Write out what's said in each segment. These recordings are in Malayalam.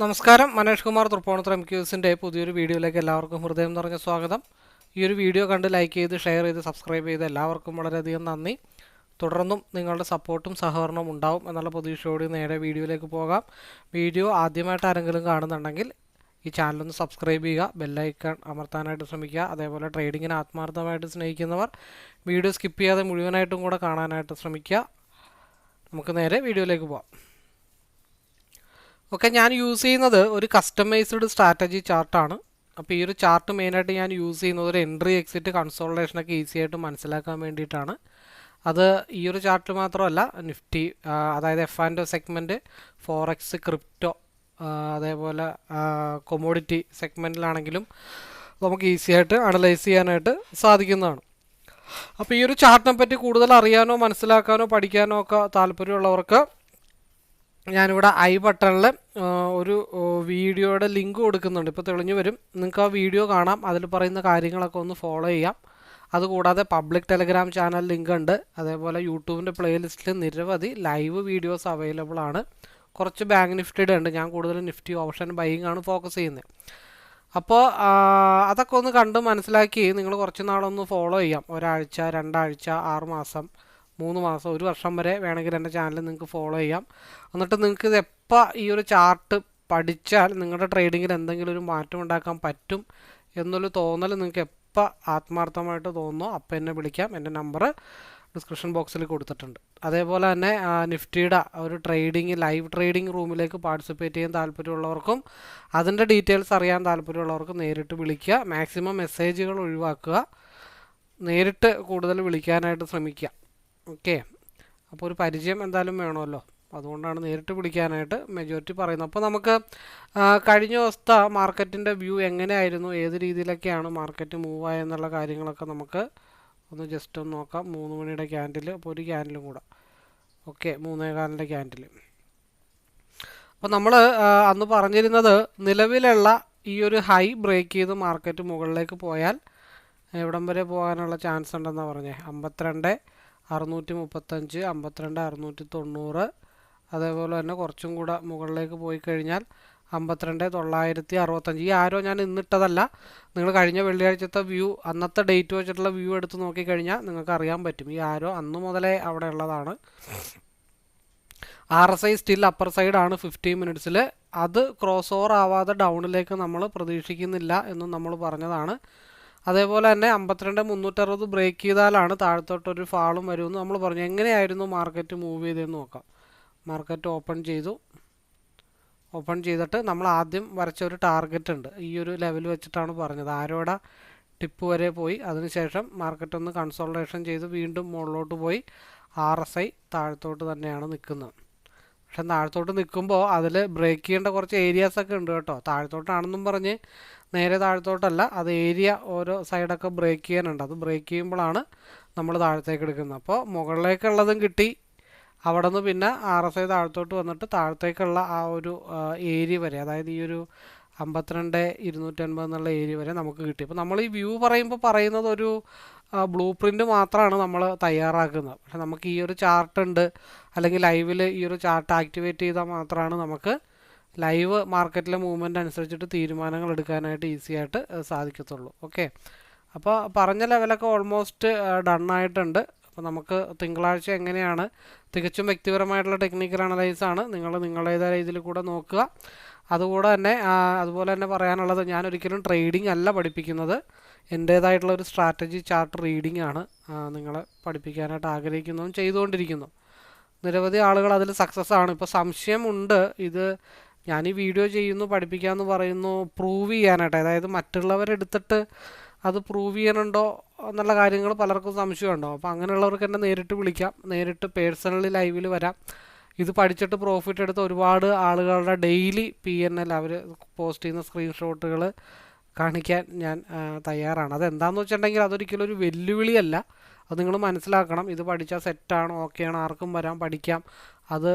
നമസ്കാരം. മനേഷ് കുമാർ തൃപ്പൂണിത്തുറ എം ക്യൂസിന്റെ പുതിയൊരു വീഡിയോയിലേക്ക് എല്ലാവർക്കും ഹൃദയം നിറഞ്ഞ സ്വാഗതം. ഈ ഒരു വീഡിയോ കണ്ട് ലൈക്ക് ചെയ്ത് ഷെയർ ചെയ്ത് സബ്സ്ക്രൈബ് ചെയ്ത് എല്ലാവർക്കും വളരെയധികം നന്ദി. തുടർന്നും നിങ്ങളുടെ സപ്പോർട്ടും സഹകരണവും ഉണ്ടാവും എന്നുള്ള പ്രതീക്ഷയോട് നേരെ വീഡിയോയിലേക്ക് പോകാം. വീഡിയോ ആദ്യമായിട്ട് ആരെങ്കിലും കാണുന്നുണ്ടെങ്കിൽ ഈ ചാനലൊന്ന് സബ്സ്ക്രൈബ് ചെയ്യുക ബെല്ലൈക്കൺ അമർത്താനായിട്ട് ശ്രമിക്കുക അതേപോലെ ട്രേഡിങ്ങിനെ ആത്മാർത്ഥമായിട്ട് സ്നേഹിക്കുന്നവർ വീഡിയോ സ്കിപ്പ് ചെയ്യാതെ മുഴുവനായിട്ടും കൂടെ കാണാനായിട്ട് ശ്രമിക്കുക. നമുക്ക് നേരെ വീഡിയോയിലേക്ക് പോകാം. ഓക്കെ ഞാൻ യൂസ് ചെയ്യുന്നത് ഒരു കസ്റ്റമൈസ്ഡ് സ്ട്രാറ്റജി ചാർട്ടാണ് അപ്പോൾ ഈ ഒരു ചാർട്ട് മെയിനായിട്ട് ഞാൻ യൂസ് ചെയ്യുന്നത് ഒരു എൻട്രി എക്സിറ്റ് കൺസോൾട്ടേഷനൊക്കെ ഈസി ആയിട്ട് മനസ്സിലാക്കാൻ വേണ്ടിയിട്ടാണ്. അത് ഈ ഒരു ചാർട്ട് മാത്രമല്ല നിഫ്റ്റി അതായത് F and segment forex crypto അതേപോലെ കൊമോഡിറ്റി സെഗ്മെന്റിലാണെങ്കിലും നമുക്ക് ഈസി ആയിട്ട് അനലൈസ് ചെയ്യാനായിട്ട് സാധിക്കുന്നതാണ്. അപ്പോൾ ഈ ഒരു ചാർട്ടിനെ പറ്റി കൂടുതൽ അറിയാനോ മനസ്സിലാക്കാനോ പഠിക്കാനോ ഒക്കെ താല്പര്യമുള്ളവർക്ക് ഞാനിവിടെ ഐ ബട്ടണിൽ ഒരു വീഡിയോയുടെ ലിങ്ക് കൊടുക്കുന്നുണ്ട്. ഇപ്പോൾ തെളിഞ്ഞു വരും. നിങ്ങൾക്ക് ആ വീഡിയോ കാണാം. അതിൽ പറയുന്ന കാര്യങ്ങളൊക്കെ ഒന്ന് ഫോളോ ചെയ്യാം. അതുകൂടാതെ പബ്ലിക് ടെലഗ്രാം ചാനൽ ലിങ്ക് ഉണ്ട്. അതേപോലെ യൂട്യൂബിന്റെ പ്ലേലിസ്റ്റിൽ നിരവധി ലൈവ് വീഡിയോസ് അവൈലബിൾ ആണ്. കുറച്ച് ബാങ്ക് നിഫ്റ്റിയുടെ ഉണ്ട്. ഞാൻ കൂടുതലും നിഫ്റ്റി ഓപ്ഷൻ ബൈയിങ് ആണ് ഫോക്കസ് ചെയ്യുന്നത്. അപ്പോൾ അതൊക്കെ ഒന്ന് കണ്ട് മനസ്സിലാക്കി നിങ്ങൾ കുറച്ച് നാളൊന്ന് ഫോളോ ചെയ്യാം. ഒരാഴ്ച രണ്ടാഴ്ച ആറ് മാസം. മൂന്ന് മാസം ഒരു വർഷം വരെ വേണമെങ്കിൽ എന്റെ ചാനൽ നിങ്ങൾക്ക് ഫോളോ ചെയ്യാം. എന്നിട്ട് നിങ്ങൾക്ക് ഇത് എപ്പോൾ ഈ ഒരു ചാർട്ട് പഠിച്ചാൽ നിങ്ങളുടെ ട്രേഡിങ്ങിൽ എന്തെങ്കിലും ഒരു മാറ്റം ഉണ്ടാക്കാൻ പറ്റും എന്നൊരു തോന്നൽ നിങ്ങൾക്ക് എപ്പോൾ ആത്മാർത്ഥമായിട്ട് തോന്നുന്നു അപ്പോൾ എന്നെ വിളിക്കാം. എന്റെ നമ്പർ ഡിസ്ക്രിപ്ഷൻ ബോക്സിൽ കൊടുത്തിട്ടുണ്ട്. അതേപോലെ തന്നെ നിഫ്റ്റിയുടെ ഒരു ട്രേഡിംഗ് ലൈവ് ട്രേഡിംഗ് റൂമിലേക്ക് പാർട്ടിസിപ്പേറ്റ് ചെയ്യാൻ താല്പര്യമുള്ളവർക്കും അതിന്റെ ഡീറ്റെയിൽസ് അറിയാൻ താല്പര്യമുള്ളവർക്കും നേരിട്ട് വിളിക്കുക. മാക്സിമം മെസ്സേജുകൾ ഒഴിവാക്കുക. നേരിട്ട് കൂടുതൽ വിളിക്കാനായിട്ട് ശ്രമിക്കുക. ഓക്കെ. അപ്പോൾ ഒരു പരിചയം എന്തായാലും വേണമല്ലോ. അതുകൊണ്ടാണ് നേരിട്ട് വിളിക്കാനായിട്ട് മെജോറിറ്റി പറയുന്നത്. അപ്പോൾ നമുക്ക് കഴിഞ്ഞ ദിവസത്തെ മാർക്കറ്റിന്റെ വ്യൂ എങ്ങനെയായിരുന്നു? ഏത് രീതിയിലൊക്കെയാണ് മാർക്കറ്റ് മൂവ് ആയെന്നുള്ള കാര്യങ്ങളൊക്കെ നമുക്ക് ഒന്ന് ജസ്റ്റ് ഒന്ന് നോക്കാം. മൂന്ന് മണിയുടെ ക്യാൻഡിൽ അപ്പോൾ ഒരു ക്യാൻഡിലും കൂടെ. ഓക്കെ മൂന്നേകാലിന്റെ ക്യാൻഡിൽ അപ്പോൾ നമ്മൾ അന്ന് പറഞ്ഞിരുന്നത് നിലവിലുള്ള ഈ ഒരു ഹൈ ബ്രേക്ക് ചെയ്ത് മാർക്കറ്റ് മുകളിലേക്ക് പോയാൽ എവിടം വരെ പോകാനുള്ള ചാൻസ് ഉണ്ടെന്നാണ് പറഞ്ഞത് അമ്പത്തിരണ്ട് അറുന്നൂറ്റി മുപ്പത്തഞ്ച് അമ്പത്തിരണ്ട് അറുന്നൂറ്റി തൊണ്ണൂറ് അതേപോലെ തന്നെ കുറച്ചും കൂടെ മുകളിലേക്ക് പോയി കഴിഞ്ഞാൽ അമ്പത്തിരണ്ട് തൊള്ളായിരത്തി അറുപത്തഞ്ച്. ഈ ആരോ ഞാൻ ഇന്നിട്ടതല്ല. നിങ്ങൾ കഴിഞ്ഞ വെള്ളിയാഴ്ചത്തെ വ്യൂ അന്നത്തെ ഡേറ്റ് വെച്ചിട്ടുള്ള വ്യൂ എടുത്ത് നോക്കിക്കഴിഞ്ഞാൽ നിങ്ങൾക്ക് അറിയാൻ പറ്റും. ഈ ആരോ അന്ന് മുതലേ അവിടെ ഉള്ളതാണ്. R S I still upper സൈഡാണ് ഫിഫ്റ്റീൻ മിനിറ്റ്സിൽ അത് ക്രോസ് ഓവർ ആവാതെ ഡൗണിലേക്ക് നമ്മൾ പ്രതീക്ഷിക്കുന്നില്ല എന്നും നമ്മൾ പറഞ്ഞതാണ്. അതേപോലെ തന്നെ അമ്പത്തിരണ്ട് മുന്നൂറ്ററുപത് ബ്രേക്ക് ചെയ്താലാണ് താഴത്തോട്ടൊരു ഫാളും വരുമെന്ന് നമ്മൾ പറഞ്ഞു. എങ്ങനെയായിരുന്നു മാർക്കറ്റ് മൂവ് ചെയ്തതെന്ന് നോക്കാം. മാർക്കറ്റ് ഓപ്പൺ ചെയ്തു. ഓപ്പൺ ചെയ്തിട്ട് നമ്മൾ ആദ്യം വരച്ച ഒരു ടാർഗറ്റ് ഉണ്ട്. ഈ ഒരു ലെവൽ വെച്ചിട്ടാണ് പറഞ്ഞത്. ആരോടെ ടിപ്പ് വരെ പോയി. അതിനുശേഷം മാർക്കറ്റ് ഒന്ന് കൺസോൾട്ടേഷൻ ചെയ്ത് വീണ്ടും മുകളിലോട്ട് പോയി. ആർ എസ് ഐ താഴത്തോട്ട് തന്നെയാണ് നിൽക്കുന്നത്. പക്ഷെ താഴത്തോട്ട് നിൽക്കുമ്പോൾ അതിൽ ബ്രേക്ക് ചെയ്യേണ്ട കുറച്ച് ഏരിയാസൊക്കെ ഉണ്ട് കേട്ടോ. താഴത്തോട്ടാണെന്നും പറഞ്ഞ് നേരെ താഴത്തോട്ടല്ല അത് ഏരിയ ഓരോ സൈഡൊക്കെ ബ്രേക്ക് ചെയ്യാനുണ്ട്. അത് ബ്രേക്ക് ചെയ്യുമ്പോഴാണ് നമ്മൾ താഴത്തേക്ക് എടുക്കുന്നത്. അപ്പോൾ മുകളിലേക്കുള്ളതും കിട്ടി. അവിടെ നിന്ന് പിന്നെ ആർ എസ് ഐ താഴത്തോട്ട് വന്നിട്ട് താഴത്തേക്കുള്ള ആ ഒരു ഏരിയ വരെ അതായത് ഈ ഒരു അമ്പത്തിരണ്ട് ഇരുന്നൂറ്റൻപത് എന്നുള്ള ഏരിയ വരെ നമുക്ക് കിട്ടി. അപ്പോൾ നമ്മൾ ഈ വ്യൂ പറയുമ്പോൾ പറയുന്നത് ഒരു ബ്ലൂ പ്രിന്റ് മാത്രമാണ് നമ്മൾ തയ്യാറാക്കുന്നത്. പക്ഷെ നമുക്ക് ഈ ഒരു ചാർട്ട് ഉണ്ട്. അല്ലെങ്കിൽ ലൈവിൽ ഈ ഒരു ചാർട്ട് ആക്ടിവേറ്റ് ചെയ്താൽ മാത്രമാണ് നമുക്ക് ലൈവ് മാർക്കറ്റിലെ മൂവ്മെന്റ് അനുസരിച്ചിട്ട് തീരുമാനങ്ങൾ എടുക്കാനായിട്ട് ഈസി ആയിട്ട് സാധിക്കത്തുള്ളൂ. ഓക്കെ അപ്പോൾ പറഞ്ഞ ലെവലൊക്കെ ഓൾമോസ്റ്റ് ഡൺ ആയിട്ടുണ്ട്. അപ്പോൾ നമുക്ക് തിങ്കളാഴ്ച എങ്ങനെയാണ് തികച്ചും വ്യക്തിപരമായിട്ടുള്ള ടെക്നിക്കൽ അനലൈസ് ആണ്. നിങ്ങൾ നിങ്ങളുടേതായ രീതിയിൽ കൂടെ നോക്കുക. അതുകൂടെ തന്നെ അതുപോലെ തന്നെ പറയാനുള്ളത് ഞാൻ ഒരിക്കലും ട്രേഡിംഗ് അല്ല പഠിപ്പിക്കുന്നത്. എന്റേതായിട്ടുള്ള ഒരു സ്ട്രാറ്റജി ചാർട്ട് റീഡിംഗ് ആണ് നിങ്ങളെ പഠിപ്പിക്കാനായിട്ട് ആഗ്രഹിക്കുന്നതും ചെയ്തുകൊണ്ടിരിക്കുന്നു. നിരവധി ആളുകൾ അതിൽ സക്സസ് ആണ്. ഇപ്പോൾ സംശയമുണ്ട് ഇത് ഞാൻ ഈ വീഡിയോ ചെയ്യുന്നു പഠിപ്പിക്കാമെന്ന് പറയുന്നു പ്രൂവ് ചെയ്യാനായിട്ട്. അതായത് മറ്റുള്ളവരെടുത്തിട്ട് അത് പ്രൂവ് ചെയ്യണുണ്ടോ എന്നുള്ള കാര്യങ്ങൾ പലർക്കും സംശയമുണ്ടോ? അപ്പോൾ അങ്ങനെയുള്ളവർക്ക് എന്നെ നേരിട്ട് വിളിക്കാം. നേരിട്ട് പേഴ്സണലി ലൈവിൽ വരാം. ഇത് പഠിച്ചിട്ട് പ്രോഫിറ്റ് എടുത്ത ഒരുപാട് ആളുകളുടെ ഡെയിലി പി എൻ എൽ അവർ പോസ്റ്റ് ചെയ്യുന്ന സ്ക്രീൻഷോട്ടുകൾ കാണിക്കാൻ ഞാൻ തയ്യാറാണ്. അതെന്താണെന്ന് വെച്ചിട്ടുണ്ടെങ്കിൽ അതൊരിക്കലും ഒരു വെല്ലുവിളിയല്ല. അത് നിങ്ങൾ മനസ്സിലാക്കണം. ഇത് പഠിച്ചാൽ സെറ്റാണ് ഓക്കെയാണ് ആർക്കും വരാം പഠിക്കാം. അത്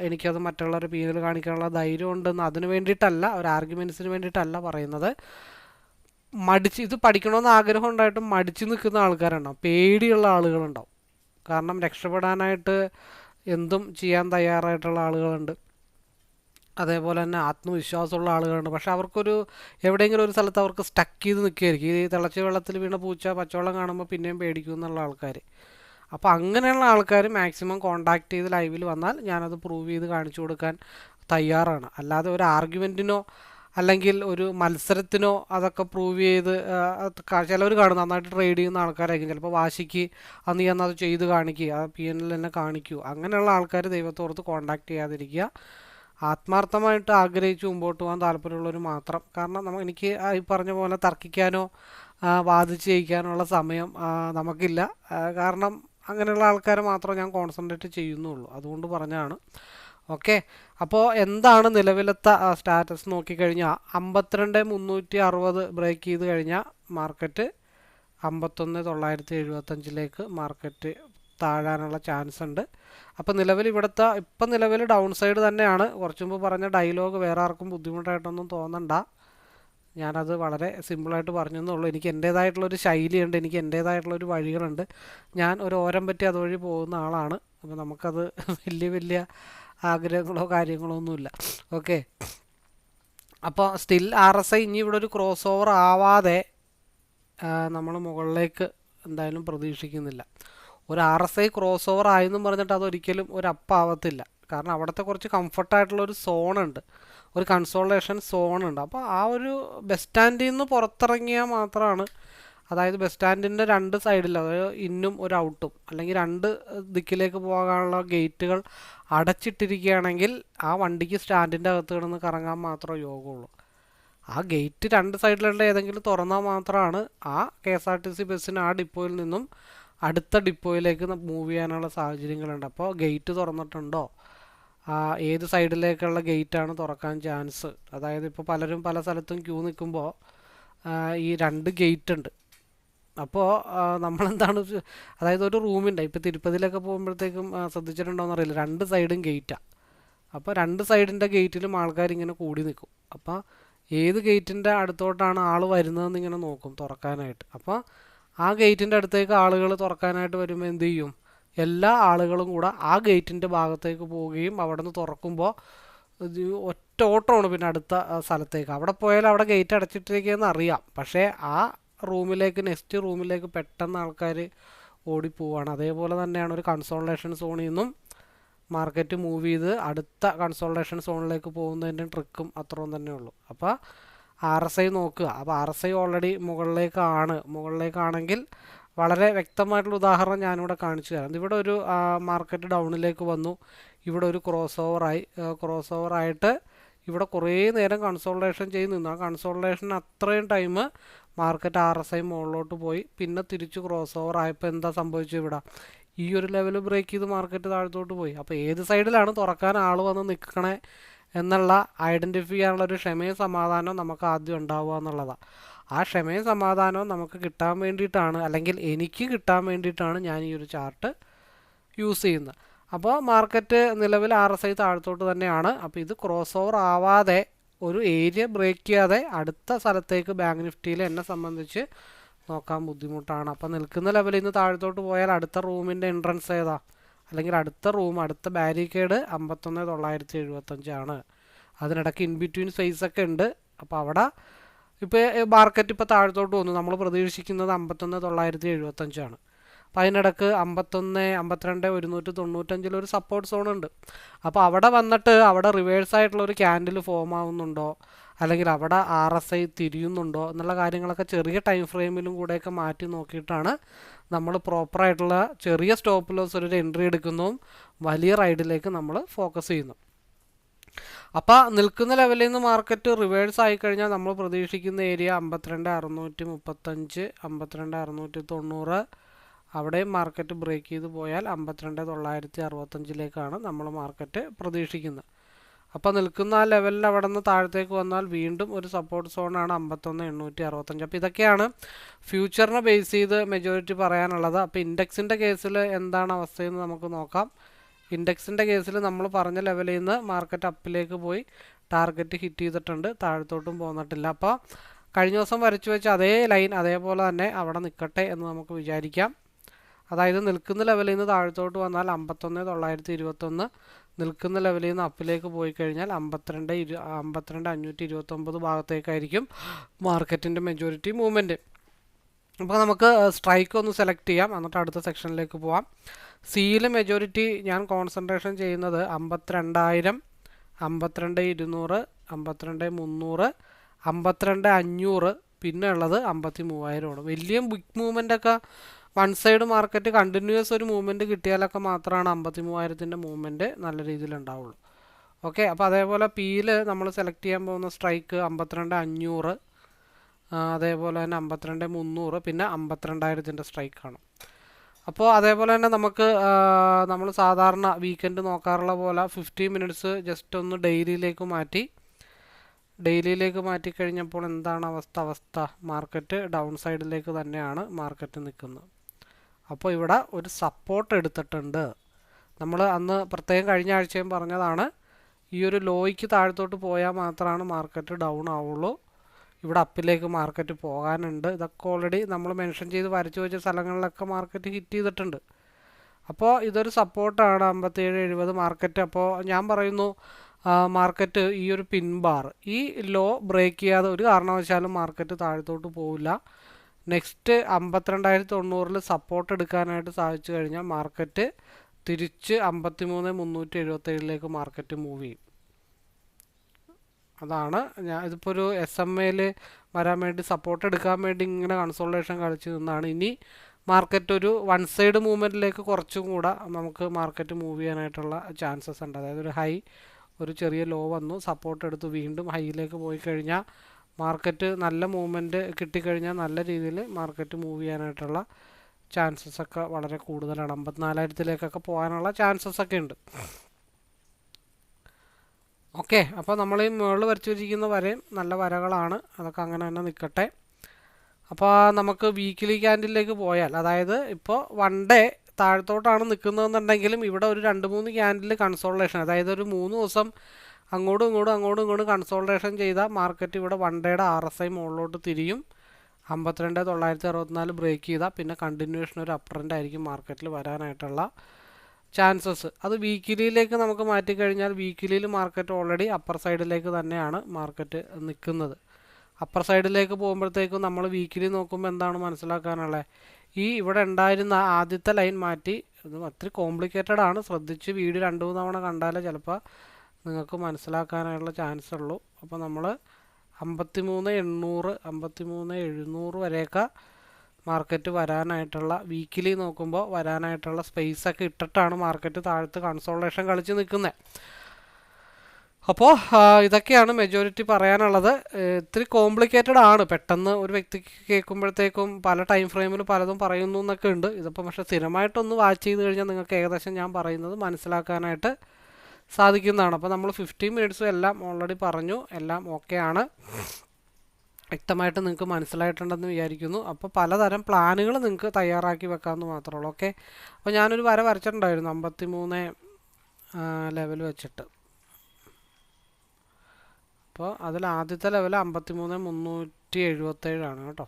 എനിക്കത് മറ്റുള്ളവരുടെ പിന്നിൽ കാണിക്കാനുള്ള ധൈര്യം ഉണ്ടെന്ന് അതിന് വേണ്ടിയിട്ടല്ല ഒരു ആർഗ്യുമെന്റ്സിന് വേണ്ടിയിട്ടല്ല പറയുന്നത്. മടിച്ച് ഇത് പഠിക്കണമെന്ന് ആഗ്രഹം ഉണ്ടായിട്ടും മടിച്ച് നിൽക്കുന്ന ആൾക്കാരുണ്ടാവും. പേടിയുള്ള ആളുകളുണ്ടാവും. കാരണം രക്ഷപ്പെടാനായിട്ട് എന്തും ചെയ്യാൻ തയ്യാറായിട്ടുള്ള ആളുകളുണ്ട്. അതേപോലെ തന്നെ ആത്മവിശ്വാസമുള്ള ആളുകളുണ്ട്. പക്ഷേ അവർക്കൊരു എവിടെയെങ്കിലും ഒരു സ്ഥലത്ത് അവർക്ക് സ്റ്റക്ക് ചെയ്ത് നിൽക്കുകയായിരിക്കും. ഈ തിളച്ച വെള്ളത്തിൽ വീണ പൂച്ച പച്ചവെള്ളം കാണുമ്പോൾ പിന്നെയും പേടിക്കും എന്നുള്ള ആൾക്കാർ അപ്പോൾ അങ്ങനെയുള്ള ആൾക്കാർ മാക്സിമം കോണ്ടാക്ട് ചെയ്ത് ലൈവിൽ വന്നാൽ ഞാനത് പ്രൂവ് ചെയ്ത് കാണിച്ചു കൊടുക്കാൻ തയ്യാറാണ്. അല്ലാതെ ഒരു ആർഗ്യുമെന്റിനോ അല്ലെങ്കിൽ ഒരു മത്സരത്തിനോ അതൊക്കെ പ്രൂവ് ചെയ്ത് ചിലവർ കാണും. നന്നായിട്ട് ട്രേഡ് ചെയ്യുന്ന ആൾക്കാരായിരിക്കും. ചിലപ്പോൾ വാശിക്ക് അന്ന് എന്നാൽ അത് ചെയ്ത് കാണിക്കുക ആ പി എൻ എൽ തന്നെ കാണിക്കൂ. അങ്ങനെയുള്ള ആൾക്കാർ ദൈവത്തോർത്ത് കോണ്ടാക്ട് ചെയ്യാതിരിക്കുക. ആത്മാർത്ഥമായിട്ട് ആഗ്രഹിച്ച് മുമ്പോട്ട് പോകാൻ താല്പര്യമുള്ളവർ മാത്രം. കാരണം നമുക്ക് എനിക്ക് ഈ പറഞ്ഞ പോലെ തർക്കിക്കാനോ വാദിച്ച് ജയിക്കാനുള്ള സമയം നമുക്കില്ല. കാരണം അങ്ങനെയുള്ള ആൾക്കാരെ മാത്രം ഞാൻ കോൺസെൻട്രേറ്റ് ചെയ്യുന്നുള്ളൂ. അതുകൊണ്ട് പറഞ്ഞാണ് ഓക്കെ അപ്പോൾ എന്താണ് നിലവിലത്തെ സ്റ്റാറ്റസ് നോക്കിക്കഴിഞ്ഞാൽ അമ്പത്തിരണ്ട് മുന്നൂറ്റി അറുപത് ബ്രേക്ക് ചെയ്ത് കഴിഞ്ഞാൽ മാർക്കറ്റ് അമ്പത്തൊന്ന് തൊള്ളായിരത്തി എഴുപത്തഞ്ചിലേക്ക് മാർക്കറ്റ് താഴാനുള്ള ചാൻസ് ഉണ്ട്. അപ്പോൾ നിലവിൽ ഇവിടുത്തെ ഇപ്പം നിലവിൽ ഡൗൺ സൈഡ് തന്നെയാണ്. കുറച്ചു മുമ്പ് പറഞ്ഞ ഡയലോഗ് വേറെ ആർക്കും ബുദ്ധിമുട്ടായിട്ടൊന്നും തോന്നണ്ട. ഞാനത് വളരെ സിമ്പിളായിട്ട് പറഞ്ഞെന്നുള്ളൂ എനിക്ക് എന്റേതായിട്ടുള്ളൊരു ശൈലിയുണ്ട് എനിക്ക് എന്റേതായിട്ടുള്ളൊരു വഴികളുണ്ട്. ഞാൻ ഒരു ഓരം പറ്റി അതുവഴി പോകുന്ന ആളാണ്. അപ്പോൾ നമുക്കത് വലിയ വലിയ ആഗ്രഹങ്ങളോ കാര്യങ്ങളോ ഒന്നുമില്ല. ഓക്കെ. അപ്പോൾ സ്റ്റിൽ ആർ എസ് ഐ ഇനി ഇവിടെ ഒരു ക്രോസ് ഓവർ ആവാതെ നമ്മൾ മുകളിലേക്ക് എന്തായാലും പ്രതീക്ഷിക്കുന്നില്ല. ഒരു R S I cross over ആയെന്നും പറഞ്ഞിട്ട് അതൊരിക്കലും ഒരു അപ്പാവത്തില്ല കാരണം അവിടുത്തെ കുറച്ച് കംഫർട്ടായിട്ടുള്ള ഒരു സോണുണ്ട് ഒരു കൺസോളേഷൻ ഉണ്ട്. അപ്പോൾ ആ ഒരു ബസ് സ്റ്റാൻഡിൽ നിന്ന് പുറത്തിറങ്ങിയാൽ മാത്രമാണ് അതായത് ബസ് സ്റ്റാൻഡിന്റെ രണ്ട് സൈഡിൽ അതായത് ഇന്നും ഒരു ഔട്ടും അല്ലെങ്കിൽ രണ്ട് ദിക്കിലേക്ക് പോകാനുള്ള ഗേറ്റുകൾ അടച്ചിട്ടിരിക്കുകയാണെങ്കിൽ ആ വണ്ടിക്ക് സ്റ്റാൻഡിന്റെ അകത്ത് കിടന്ന് കറങ്ങാൻ മാത്രമേ യോഗമുള്ളൂ ആ ഗേറ്റ് രണ്ട് സൈഡിലുള്ള ഏതെങ്കിലും തുറന്നാൽ മാത്രമാണ് ആ K S R T C ബസ്സിന് ആ ഡിപ്പോയിൽ നിന്നും അടുത്ത ഡിപ്പോയിലേക്ക് മൂവ് ചെയ്യാനുള്ള സാഹചര്യങ്ങളുണ്ട്. അപ്പോൾ ഗേറ്റ് തുറന്നിട്ടുണ്ടോ? ഏത് സൈഡിലേക്കുള്ള ഗേറ്റാണ് തുറക്കാൻ ചാൻസ്? അതായത് ഇപ്പോൾ പലരും പല സ്ഥലത്തും ക്യൂ നിൽക്കുമ്പോൾ ഈ രണ്ട് ഗേറ്റ് ഉണ്ട് അപ്പോൾ നമ്മളെന്താണ് അതായത് ഒരു റൂമിന്റെ ഇപ്പോൾ തിരുപ്പതിയിലൊക്കെ പോകുമ്പോഴത്തേക്കും ശ്രദ്ധിച്ചിട്ടുണ്ടോയെന്ന് അറിയില്ല. രണ്ട് സൈഡും ഗേറ്റാണ് അപ്പോൾ രണ്ട് സൈഡിന്റെ ഗേറ്റിലും ആൾക്കാർ ഇങ്ങനെ കൂടി നിൽക്കും അപ്പോൾ ഏത് ഗേറ്റിന്റെ അടുത്തോട്ടാണ് ആൾ വരുന്നതെന്ന് ഇങ്ങനെ നോക്കും തുറക്കാനായിട്ട്. അപ്പോൾ ആ ഗേറ്റിന്റെ അടുത്തേക്ക് ആളുകൾ തുറക്കാനായിട്ട് വരുമ്പോൾ എന്ത് ചെയ്യും? എല്ലാ ആളുകളും കൂടെ ആ ഗേറ്റിന്റെ ഭാഗത്തേക്ക് പോവുകയും അവിടെ നിന്ന് തുറക്കുമ്പോൾ ഒറ്റ ഓട്ടമാണ് പിന്നെ അടുത്ത സ്ഥലത്തേക്ക്. അവിടെ പോയാൽ അവിടെ ഗേറ്റ് അടച്ചിട്ടിരിക്കുകയെന്ന് അറിയാം. പക്ഷേ ആ റൂമിലേക്ക് നെക്സ്റ്റ് റൂമിലേക്ക് പെട്ടെന്ന് ആൾക്കാർ ഓടിപ്പോവാണ്. അതേപോലെ തന്നെയാണ് ഒരു കൺസോൾട്ടേഷൻ സോണിൽ നിന്നും മാർക്കറ്റ് മൂവ് ചെയ്ത് അടുത്ത കൺസോൾട്ടേഷൻ സോണിലേക്ക് പോകുന്നതിന്റെ ട്രിക്കും അത്രയും തന്നെ ഉള്ളൂ. അപ്പോൾ ആർ എസ് ഐ നോക്കുക. അപ്പോൾ ആർ എസ് ഐ ഓൾറെഡി മുകളിലേക്കാണ്. മുകളിലേക്കാണെങ്കിൽ വളരെ വ്യക്തമായിട്ടുള്ള ഉദാഹരണം ഞാനിവിടെ കാണിച്ചു തരാം. ഇവിടെ ഒരു മാർക്കറ്റ് ഡൗണിലേക്ക് വന്നു. ഇവിടെ ഒരു ക്രോസ് ഓവറായി ക്രോസ് ഓവറായിട്ട് ഇവിടെ കുറേ നേരം കൺസോൾട്ടേഷൻ ചെയ്ത് നിന്നു. ആ കൺസോൾട്ടേഷൻ അത്രയും time market R S I മുകളിലോട്ട് പോയി. പിന്നെ തിരിച്ച് ക്രോസ് ഓവർ ആയപ്പോൾ എന്താ സംഭവിച്ചു ഇവിടെ? ഈ ഒരു ലെവൽ ബ്രേക്ക് ചെയ്ത് മാർക്കറ്റ് താഴത്തോട്ട് പോയി. അപ്പോൾ ഏത് സൈഡിലാണ് തുറക്കാൻ ആൾ വന്ന് നിൽക്കണേ എന്നുള്ള ഐഡന്റിഫൈ ചെയ്യാനുള്ള ഒരു ക്ഷമയും സമാധാനവും നമുക്ക് ആദ്യം ഉണ്ടാവുക എന്നുള്ളതാണ് ആ ക്ഷമയും സമാധാനവും നമുക്ക് കിട്ടാൻ വേണ്ടിയിട്ടാണ് അല്ലെങ്കിൽ എനിക്ക് കിട്ടാൻ വേണ്ടിയിട്ടാണ് ഞാൻ ഈ ഒരു ചാർട്ട് യൂസ് ചെയ്യുന്നത്. അപ്പോൾ മാർക്കറ്റ് നിലവിൽ ആർ എസ് ഐ താഴത്തോട്ട് തന്നെയാണ്. അപ്പോൾ ഇത് ക്രോസ് ഓവർ ആവാതെ ഒരു ഏരിയ ബ്രേക്ക് ചെയ്യാതെ അടുത്ത സ്ഥലത്തേക്ക് ബാങ്ക് നിഫ്റ്റിയിൽ എന്നെ സംബന്ധിച്ച് നോക്കാൻ ബുദ്ധിമുട്ടാണ്. അപ്പോൾ നിൽക്കുന്ന ലെവലിൽ നിന്ന് താഴത്തോട്ട് പോയാൽ അടുത്ത റൂമിന്റെ എൻട്രൻസ് ഏതാ? അല്ലെങ്കിൽ അടുത്ത റൂം അടുത്ത ബാരിക്കേഡ് അമ്പത്തൊന്ന് തൊള്ളായിരത്തി എഴുപത്തഞ്ചാണ് അതിനിടയ്ക്ക് ഇൻ ബിറ്റ്വീൻ സ്പേസ് ഒക്കെ ഉണ്ട്. അപ്പോൾ അവിടെ ഇപ്പോൾ മാർക്കറ്റ് ഇപ്പോൾ താഴത്തോട്ട് വന്നു. നമ്മൾ പ്രതീക്ഷിക്കുന്നത് അമ്പത്തൊന്ന് തൊള്ളായിരത്തി എഴുപത്തഞ്ചാണ്. അപ്പോൾ അതിനിടക്ക് അമ്പത്തൊന്ന് അമ്പത്തിരണ്ട് ഒരുന്നൂറ്റി തൊണ്ണൂറ്റഞ്ചിലൊരു സപ്പോർട്ട് സോൺ ഉണ്ട്. അപ്പോൾ അവിടെ വന്നിട്ട് അവിടെ റിവേഴ്സ് ആയിട്ടുള്ള ഒരു ക്യാൻഡിൽ ഫോം ആവുന്നുണ്ടോ? അല്ലെങ്കിൽ അവിടെ ആർ എസ് ഐ തിരിയുന്നുണ്ടോ? എന്നുള്ള കാര്യങ്ങളൊക്കെ ചെറിയ ടൈം ഫ്രെയിമിലും കൂടെയൊക്കെ മാറ്റി നോക്കിയിട്ടാണ് നമ്മൾ പ്രോപ്പറായിട്ടുള്ള ചെറിയ സ്റ്റോപ്പ് ലോസ് ഒരു എൻട്രി എടുക്കുന്നതും വലിയ റൈഡിലേക്ക് നമ്മൾ ഫോക്കസ് ചെയ്യുന്നു അപ്പോൾ നിൽക്കുന്ന ലെവലിൽ നിന്ന് മാർക്കറ്റ് റിവേഴ്സ് ആയി കഴിഞ്ഞാൽ നമ്മൾ പ്രതീക്ഷിക്കുന്ന ഏരിയ അമ്പത്തിരണ്ട് അറുന്നൂറ്റി മുപ്പത്തഞ്ച് അമ്പത്തിരണ്ട് അറുന്നൂറ്റി തൊണ്ണൂറ്. അവിടെയും മാർക്കറ്റ് ബ്രേക്ക് ചെയ്ത് പോയാൽ അമ്പത്തിരണ്ട് തൊള്ളായിരത്തി അറുപത്തഞ്ചിലേക്കാണ് നമ്മൾ മാർക്കറ്റ് പ്രതീക്ഷിക്കുന്നത്. അപ്പോൾ നിൽക്കുന്ന ആ ലെവലിൽ അവിടെ നിന്ന് താഴത്തേക്ക് വന്നാൽ വീണ്ടും ഒരു സപ്പോർട്ട് സോണാണ് അമ്പത്തൊന്ന് എണ്ണൂറ്റി അറുപത്തഞ്ച്. അപ്പോൾ ഇതൊക്കെയാണ് ഫ്യൂച്ചറിനെ ബേസ് ചെയ്ത് മെജോറിറ്റി പറയാനുള്ളത്. അപ്പോൾ ഇൻഡെക്സിന്റെ കേസിൽ എന്താണ് അവസ്ഥയെന്ന് നമുക്ക് നോക്കാം. ഇൻഡെക്സിന്റെ കേസിൽ നമ്മൾ പറഞ്ഞ ലെവലിൽ നിന്ന് മാർക്കറ്റ് അപ്പിലേക്ക് പോയി ടാർഗറ്റ് ഹിറ്റ് ചെയ്തിട്ടുണ്ട്. താഴത്തോട്ടും പോന്നിട്ടില്ല. അപ്പോൾ കഴിഞ്ഞ ദിവസം വരച്ചു വെച്ച അതേ ലൈൻ അതേപോലെ തന്നെ അവിടെ നിൽക്കട്ടെ എന്ന് നമുക്ക് വിചാരിക്കാം. അതായത് നിൽക്കുന്ന ലെവലിൽ നിന്ന് താഴത്തോട്ട് വന്നാൽ അമ്പത്തൊന്ന് തൊള്ളായിരത്തി ഇരുപത്തൊന്ന് നിൽക്കുന്ന ലെവലിൽ നിന്ന് അപ്പിലേക്ക് പോയി കഴിഞ്ഞാൽ അമ്പത്തിരണ്ട് ഇരു അമ്പത്തിരണ്ട് അഞ്ഞൂറ്റി ഇരുപത്തൊമ്പത് ഭാഗത്തേക്കായിരിക്കും മാർക്കറ്റിന്റെ മെജോറിറ്റി മൂവ്മെന്റ് അപ്പോൾ നമുക്ക് സ്ട്രൈക്ക് ഒന്ന് സെലക്ട് ചെയ്യാം. എന്നിട്ട് അടുത്ത സെക്ഷനിലേക്ക് പോവാം. സിയിൽ മെജോറിറ്റി ഞാൻ കോൺസെൻട്രേഷൻ ചെയ്യുന്നത് അമ്പത്തിരണ്ടായിരം അമ്പത്തിരണ്ട് ഇരുന്നൂറ് അമ്പത്തിരണ്ട് മുന്നൂറ് അമ്പത്തിരണ്ട് അഞ്ഞൂറ് പിന്നെ ഉള്ളത് അമ്പത്തി മൂവായിരമാണ് വലിയ ബിഗ് മൂവ്മെന്റ് ഒക്കെ വൺ സൈഡ് മാർക്കറ്റ് കണ്ടിന്യൂസ് ഒരു മൂവ്മെന്റ് കിട്ടിയാലൊക്കെ മാത്രമാണ് അമ്പത്തി മൂവായിരത്തിന്റെ മൂവ്മെന്റ് നല്ല രീതിയിൽ ഉണ്ടാവുള്ളൂ. ഓക്കെ അപ്പോൾ അതേപോലെ പിയിൽ നമ്മൾ സെലക്ട് ചെയ്യാൻ പോകുന്ന സ്ട്രൈക്ക് അമ്പത്തിരണ്ട് അഞ്ഞൂറ് അതേപോലെ തന്നെ അമ്പത്തിരണ്ട് മുന്നൂറ് പിന്നെ അമ്പത്തിരണ്ടായിരത്തിന്റെ സ്ട്രൈക്കാണ് അപ്പോൾ അതേപോലെ തന്നെ നമുക്ക് നമ്മൾ സാധാരണ വീക്കെൻഡ് നോക്കാറുള്ള പോലെ ഫിഫ്റ്റി മിനിറ്റ്സ് ജസ്റ്റ് ഒന്ന് ഡെയിലിയിലേക്ക് മാറ്റി ഡെയിലിയിലേക്ക് മാറ്റി കഴിഞ്ഞപ്പോൾ എന്താണ് അവസ്ഥ അവസ്ഥ? മാർക്കറ്റ് ഡൗൺ സൈഡിലേക്ക് തന്നെയാണ് മാർക്കറ്റ് നിൽക്കുന്നത്. അപ്പോൾ ഇവിടെ ഒരു സപ്പോർട്ട് എടുത്തിട്ടുണ്ട്. നമ്മൾ അന്ന് പ്രത്യേകം കഴിഞ്ഞ ആഴ്ചയും പറഞ്ഞതാണ് ഈ ഒരു ലോയ്ക്ക് താഴത്തോട്ട് പോയാൽ മാത്രമാണ് മാർക്കറ്റ് ഡൗൺ ആവുള്ളൂ. ഇവിടെ അപ്പിലേക്ക് മാർക്കറ്റ് പോകാനുണ്ട്. ഇതൊക്കെ ഓൾറെഡി നമ്മൾ മെൻഷൻ ചെയ്ത് വരച്ചു വെച്ച സ്ഥലങ്ങളിലൊക്കെ മാർക്കറ്റ് ഹിറ്റ് ചെയ്തിട്ടുണ്ട്. അപ്പോൾ ഇതൊരു സപ്പോർട്ടാണ് അമ്പത്തേഴ് എഴുപത് മാർക്കറ്റ് അപ്പോൾ ഞാൻ പറയുന്നു മാർക്കറ്റ് ഈ ഒരു പിൻബാർ ഈ ലോ ബ്രേക്ക് ചെയ്യാതെ ഒരു കാരണവശാലും മാർക്കറ്റ് താഴത്തോട്ട് പോവില്ല. നെക്സ്റ്റ് അമ്പത്തിരണ്ടായിരത്തി തൊണ്ണൂറിൽ സപ്പോർട്ട് എടുക്കാനായിട്ട് സാധിച്ചു കഴിഞ്ഞാൽ മാർക്കറ്റ് തിരിച്ച് അമ്പത്തി മൂന്ന് മുന്നൂറ്റി എഴുപത്തേഴിലേക്ക് മാർക്കറ്റ് മൂവ് ചെയ്യും. അതാണ്. ഞാൻ ഇതിപ്പോൾ ഒരു എസ് എം എയിൽ വരാൻ വേണ്ടി സപ്പോർട്ട് എടുക്കാൻ വേണ്ടി ഇങ്ങനെ കൺസോൾട്ടേഷൻ കളിച്ച് നിന്നാണ്. ഇനി മാർക്കറ്റ് ഒരു വൺ സൈഡ് മൂവ്മെന്റിലേക്ക് കുറച്ചും കൂടെ നമുക്ക് മാർക്കറ്റ് മൂവ് ചെയ്യാനായിട്ടുള്ള ചാൻസസ് ഉണ്ട്. അതായത് ഒരു ഹൈ ഒരു ചെറിയ ലോ വന്നു സപ്പോർട്ട് എടുത്ത് വീണ്ടും ഹൈയിലേക്ക് പോയി കഴിഞ്ഞാൽ മാർക്കറ്റ് നല്ല മൂവ്മെന്റ് കിട്ടിക്കഴിഞ്ഞാൽ നല്ല രീതിയിൽ മാർക്കറ്റ് മൂവ് ചെയ്യാനായിട്ടുള്ള ചാൻസസ് ഒക്കെ വളരെ കൂടുതലാണ്. അമ്പത്തിനാലായിരത്തിലേക്കൊക്കെ പോകാനുള്ള ചാൻസസ് ഒക്കെ ഉണ്ട്. ഓക്കെ അപ്പോൾ നമ്മൾ ഈ മുകളിൽ വരച്ചു വെച്ചിരിക്കുന്ന വരയും നല്ല വരകളാണ്. അതൊക്കെ അങ്ങനെ തന്നെ നിൽക്കട്ടെ. അപ്പോൾ നമുക്ക് വീക്കിലി ക്യാൻഡിലേക്ക് പോയാൽ അതായത് ഇപ്പോൾ വൺ ഡേ താഴത്തോട്ടാണ് നിൽക്കുന്നതെന്നുണ്ടെങ്കിലും ഇവിടെ ഒരു രണ്ട് മൂന്ന് ക്യാൻഡിൽ കൺസോൾട്ടേഷൻ അതായത് ഒരു മൂന്ന് ദിവസം അങ്ങോട്ടും ഇങ്ങോട്ടും അങ്ങോട്ടും ഇങ്ങോട്ടും കൺസോൾട്ടേഷൻ ചെയ്ത മാർക്കറ്റ് ഇവിടെ വൺ ഡേയുടെ ആർ എസ് ഐ മുകളിലോട്ട് തിരിയും. അമ്പത്തിരണ്ട് തൊള്ളായിരത്തി അറുപത്തിനാല് ബ്രേക്ക് ചെയ്താൽ പിന്നെ കണ്ടിന്യൂഷൻ ഒരു അപ്രന്റ് ആയിരിക്കും മാർക്കറ്റിൽ വരാനായിട്ടുള്ള ചാൻസസ് അത് വീക്കിലിയിലേക്ക് നമുക്ക് മാറ്റിക്കഴിഞ്ഞാൽ വീക്കിലിയിൽ മാർക്കറ്റ് ഓൾറെഡി അപ്പർ സൈഡിലേക്ക് തന്നെയാണ് മാർക്കറ്റ് നിൽക്കുന്നത് അപ്പർ സൈഡിലേക്ക് പോകുമ്പോഴത്തേക്കും നമ്മൾ വീക്കിലി നോക്കുമ്പോൾ എന്താണ് മനസ്സിലാക്കാനുള്ളത് ഈ ഇവിടെ ഉണ്ടായിരുന്ന ആദ്യത്തെ ലൈൻ മാറ്റി ഒത്തിരി കോംപ്ലിക്കേറ്റഡ് ആണ്. ശ്രദ്ധിച്ച് വീഡിയോ രണ്ട് മൂന്ന് തവണ കണ്ടാലേ ചിലപ്പോൾ നിങ്ങൾക്ക് മനസ്സിലാക്കാനായിട്ടുള്ള ചാൻസ് ഉള്ളൂ. അപ്പോൾ നമ്മൾ അമ്പത്തി മൂന്ന് എണ്ണൂറ് അമ്പത്തി മൂന്ന് എഴുന്നൂറ് വരെയൊക്കെ മാർക്കറ്റ് വരാനായിട്ടുള്ള വീക്കിലി നോക്കുമ്പോൾ വരാനായിട്ടുള്ള സ്പേസ് ഒക്കെ ഇട്ടിട്ടാണ് മാർക്കറ്റ് താഴത്ത് കൺസോൾട്ടേഷൻ കളിച്ച് നിൽക്കുന്നത് അപ്പോൾ ഇതൊക്കെയാണ് മെജോറിറ്റി പറയാനുള്ളത്. ഇത്തിരി കോംപ്ലിക്കേറ്റഡ് ആണ്. പെട്ടെന്ന് ഒരു വ്യക്തിക്ക് കേൾക്കുമ്പോഴത്തേക്കും പല ടൈം ഫ്രെയിമിൽ പലതും പറയുന്നു എന്നൊക്കെ ഉണ്ട്. ഇതിപ്പോൾ പക്ഷേ സ്ഥിരമായിട്ടൊന്ന് വാച്ച് ചെയ്ത് കഴിഞ്ഞാൽ നിങ്ങൾക്ക് ഏകദേശം ഞാൻ പറയുന്നത് മനസ്സിലാക്കാനായിട്ട് സാധിക്കുന്നതാണ്. അപ്പോൾ നമ്മൾ ഫിഫ്റ്റീൻ മിനിറ്റ്സും എല്ലാം ഓൾറെഡി പറഞ്ഞു. എല്ലാം ഓക്കെ ആണ്. വ്യക്തമായിട്ട് നിങ്ങൾക്ക് മനസ്സിലായിട്ടുണ്ടെന്ന് വിചാരിക്കുന്നു. അപ്പോൾ പലതരം പ്ലാനുകൾ നിങ്ങൾക്ക് തയ്യാറാക്കി വെക്കാമെന്ന് മാത്രമേ ഉള്ളൂ. ഓക്കെ? അപ്പോൾ ഞാനൊരു വര വരച്ചിട്ടുണ്ടായിരുന്നു അമ്പത്തി മൂന്ന് ലെവൽ വെച്ചിട്ട്. അപ്പോൾ അതിൽ ആദ്യത്തെ ലെവൽ അമ്പത്തി മൂന്ന് മുന്നൂറ്റി എഴുപത്തേഴാണ് കേട്ടോ.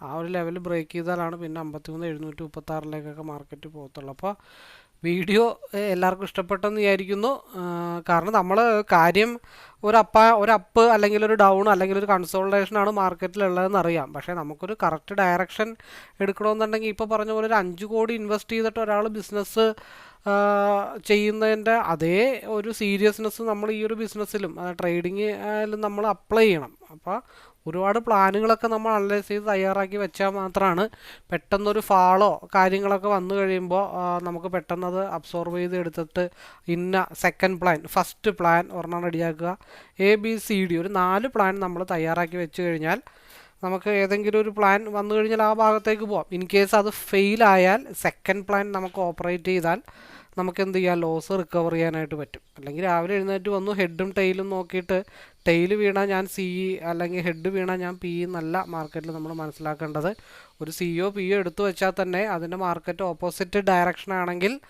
ആ ഒരു ലെവൽ ബ്രേക്ക് ചെയ്താലാണ് പിന്നെ അമ്പത്തി മൂന്ന് എഴുന്നൂറ്റി മുപ്പത്താറിലേക്കൊക്കെ മാർക്കറ്റ് പോകത്തുള്ളൂ. അപ്പോൾ വീഡിയോ എല്ലാവർക്കും ഇഷ്ടപ്പെട്ടെന്ന് വിചാരിക്കുന്നു. കാരണം നമ്മൾ കാര്യം ഒരു അപ്പ ഒരു അപ്പ് അല്ലെങ്കിൽ ഒരു ഡൗൺ അല്ലെങ്കിൽ ഒരു കൺസോൾട്ടേഷനാണ് മാർക്കറ്റിലുള്ളതെന്ന് അറിയാം. പക്ഷേ നമുക്കൊരു കറക്റ്റ് ഡയറക്ഷൻ എടുക്കണമെന്നുണ്ടെങ്കിൽ ഇപ്പോൾ പറഞ്ഞ പോലെ ഒരു അഞ്ച് കോടി ഇൻവെസ്റ്റ് ചെയ്തിട്ട് ഒരാൾ ബിസിനസ് ചെയ്യുന്നതിന്റെ അതേ ഒരു സീരിയസ്നെസ് നമ്മൾ ഈ ഒരു ബിസിനസ്സിലും ട്രേഡിങ്ങിലും നമ്മൾ അപ്ലൈ ചെയ്യണം. അപ്പോൾ ഒരുപാട് പ്ലാനുകളൊക്കെ നമ്മൾ അനലൈസ് ചെയ്ത് തയ്യാറാക്കി വെച്ചാൽ മാത്രമാണ് പെട്ടെന്നൊരു ഫാളോ കാര്യങ്ങളൊക്കെ വന്നു കഴിയുമ്പോൾ നമുക്ക് പെട്ടെന്നത് അബ്സോർവ് ചെയ്ത് എടുത്തിട്ട് ഇന്ന സെക്കൻഡ് പ്ലാൻ ഫസ്റ്റ് പ്ലാൻ ഒരെണ്ണം റെഡിയാക്കുക. എ ബി സി ഡി ഒരു നാല് പ്ലാൻ നമ്മൾ തയ്യാറാക്കി വെച്ച് കഴിഞ്ഞാൽ നമുക്ക് ഏതെങ്കിലും ഒരു പ്ലാൻ വന്നു കഴിഞ്ഞാൽ ആ ഭാഗത്തേക്ക് പോവാം. ഇൻ കേസ് അത് ഫെയിലായാൽ സെക്കൻഡ് പ്ലാൻ നമുക്ക് ഓപ്പറേറ്റ് ചെയ്താൽ നമുക്ക് എന്ത് ചെയ്യാം? ലോസ് റിക്കവർ ചെയ്യാനായിട്ട് പറ്റും. അല്ലെങ്കിൽ രാവിലെ എഴുന്നേറ്റ് വന്നു ഹെഡും ടെയിലും നോക്കിയിട്ട് ടെയിൽ വീണാൽ ഞാൻ സി അല്ലെങ്കിൽ ഹെഡ് വീണാൽ ഞാൻ പി എന്നല്ല മാർക്കറ്റിൽ നമ്മൾ മനസ്സിലാക്കേണ്ടത്. ഒരു സിഇഒ പി ഒ എടുത്തു വെച്ചാൽ തന്നെ അതിന്റെ മാർക്കറ്റ് ഓപ്പോസിറ്റ് ഡയറക്ഷൻ ആണെങ്കിൽ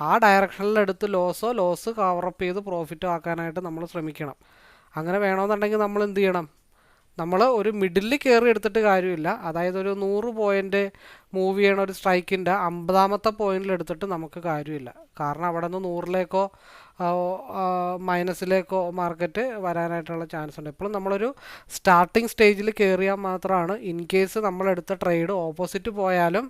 ആ ഡയറക്ഷനിൽ എടുത്ത് ലോസോ ലോസ് കവറപ്പ് ചെയ്ത് പ്രോഫിറ്റോ ആക്കാനായിട്ട് നമ്മൾ ശ്രമിക്കണം. അങ്ങനെ വേണമെന്നുണ്ടെങ്കിൽ നമ്മൾ എന്ത് ചെയ്യണം? നമ്മൾ ഒരു മിഡിലിൽ കയറി എടുത്തിട്ട് കാര്യമില്ല. അതായത് ഒരു നൂറ് പോയിന്റ് മൂവ് ചെയ്യണ ഒരു സ്ട്രൈക്കിന്റെ അമ്പതാമത്തെ പോയിന്റിൽ എടുത്തിട്ട് നമുക്ക് കാര്യമില്ല. കാരണം അവിടെ നിന്ന് നൂറിലേക്കോ മൈനസിലേക്കോ മാർക്കറ്റ് വരാനായിട്ടുള്ള ചാൻസ് ഉണ്ട്. ഇപ്പോഴും നമ്മളൊരു സ്റ്റാർട്ടിങ് സ്റ്റേജിൽ കയറിയാൽ മാത്രമാണ് ഇൻ കേസ് നമ്മളെടുത്ത ട്രേഡ് ഓപ്പോസിറ്റ് പോയാലും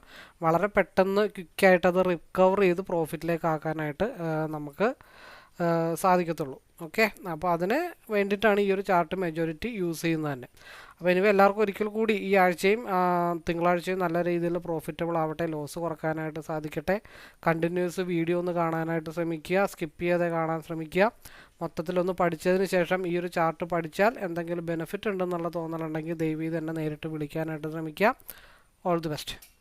വളരെ പെട്ടെന്ന് ക്വിക്കായിട്ട് അത് റിക്കവർ ചെയ്ത് പ്രോഫിറ്റിലേക്ക് ആക്കാനായിട്ട് നമുക്ക് സാധിക്കത്തുള്ളൂ. ഓക്കെ അപ്പോൾ അതിന് വേണ്ടിയിട്ടാണ് ഈ ഒരു ചാർട്ട് മെജോറിറ്റി യൂസ് ചെയ്യുന്നത് തന്നെ. അപ്പോൾ ഇനി എല്ലാവർക്കും ഒരിക്കൽ കൂടി ഈ ആഴ്ചയും തിങ്കളാഴ്ചയും നല്ല രീതിയിൽ പ്രോഫിറ്റബിൾ ആവട്ടെ ലോസ് കുറക്കാനായിട്ട് സാധിക്കട്ടെ. കണ്ടിന്യൂസ് വീഡിയോ ഒന്ന് കാണാനായിട്ട് ശ്രമിക്കുക സ്കിപ്പ് ചെയ്യാതെ കാണാൻ ശ്രമിക്കുക. മൊത്തത്തിലൊന്ന് പഠിച്ചതിന് ശേഷം ഈ ഒരു ചാർട്ട് പഠിച്ചാൽ എന്തെങ്കിലും ബെനിഫിറ്റ് ഉണ്ടെന്നുള്ള തോന്നലുണ്ടെങ്കിൽ ദയവ് ചെയ്ത് എന്നെ നേരിട്ട് വിളിക്കാനായിട്ട് ശ്രമിക്കുക. All the best